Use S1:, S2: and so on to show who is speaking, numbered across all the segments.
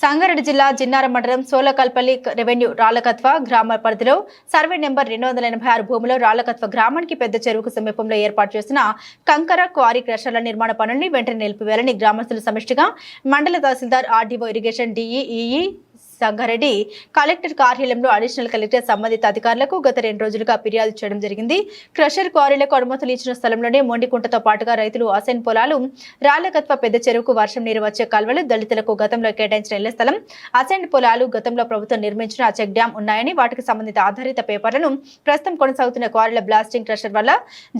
S1: సంగారెడ్డి జిల్లా జిన్నారం మండలం సోలకల్పల్లి రెవెన్యూ రాళ్ళకత్వ గ్రామ పరిధిలో సర్వే నెంబర్ రెండు వందల ఎనభై ఆరు భూమిలో రాళ్ళకత్వ గ్రామానికి పెద్ద చెరువుకు సమీపంలో ఏర్పాటు చేసిన కంకర క్వారీ క్రషర్ల నిర్మాణ పనుల్ని వెంటనే నిలిపివేయాలని గ్రామస్తుల సమిష్టిగా మండల తహసీల్దార్ RDO irrigation DEE Sangareddy collector కార్యాలయంలో అడిషనల్ కలెక్టర్ సంబంధిత అధికారులకు గత రెండు రోజులుగా ఫిర్యాదు చేయడం జరిగింది. క్రషర్ క్వారీలకు అనుమతులు ఇచ్చిన స్థలంలోనే మొండికుంటతో పాటుగా రైతులు అసైన్ పొలాలు రాళ్ళకత్వ పెద్ద చెరువుకు వర్షం నీరు వచ్చే కాల్వలు దళితులకు గతంలో కేటాయించిన ఇళ్ళ స్థలం అసైన్ పొలాలు గతంలో ప్రభుత్వం నిర్మించిన చెక్ డ్యాం ఉన్నాయని వాటికి సంబంధిత ఆధారిత పేపర్లను ప్రస్తుతం కొనసాగుతున్న క్వారీల బ్లాస్టింగ్ క్రషర్ వల్ల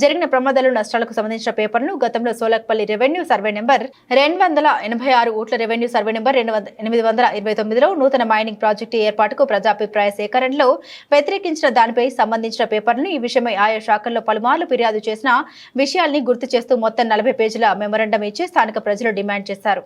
S1: జరిగిన ప్రమాదాలు నష్టాలకు సంబంధించిన పేపర్ను గతంలో సోలక్పల్లి రెవెన్యూ సర్వే నెంబర్ రెండు వందల ఎనభై ఆరు ఓట్ల రెవెన్యూ సర్వే నెంబర్ రెండు వంద ఎనిమిది వందల ఇరవై తొమ్మిదిలో నూతన మైనింగ్ ప్రాజెక్టు ఏర్పాటుకు ప్రజాభిప్రాయ సేకరణలో వ్యతిరేకించిన దానిపై సంబంధించిన పేపర్ను ఈ విషయమై ఆయా శాఖల్లో పలుమార్లు ఫిర్యాదు చేసిన విషయాల్ని గుర్తు చేస్తూ మొత్తం నలభై పేజీల మెమరండం ఇచ్చి స్థానిక ప్రజలు డిమాండ్ చేశారు.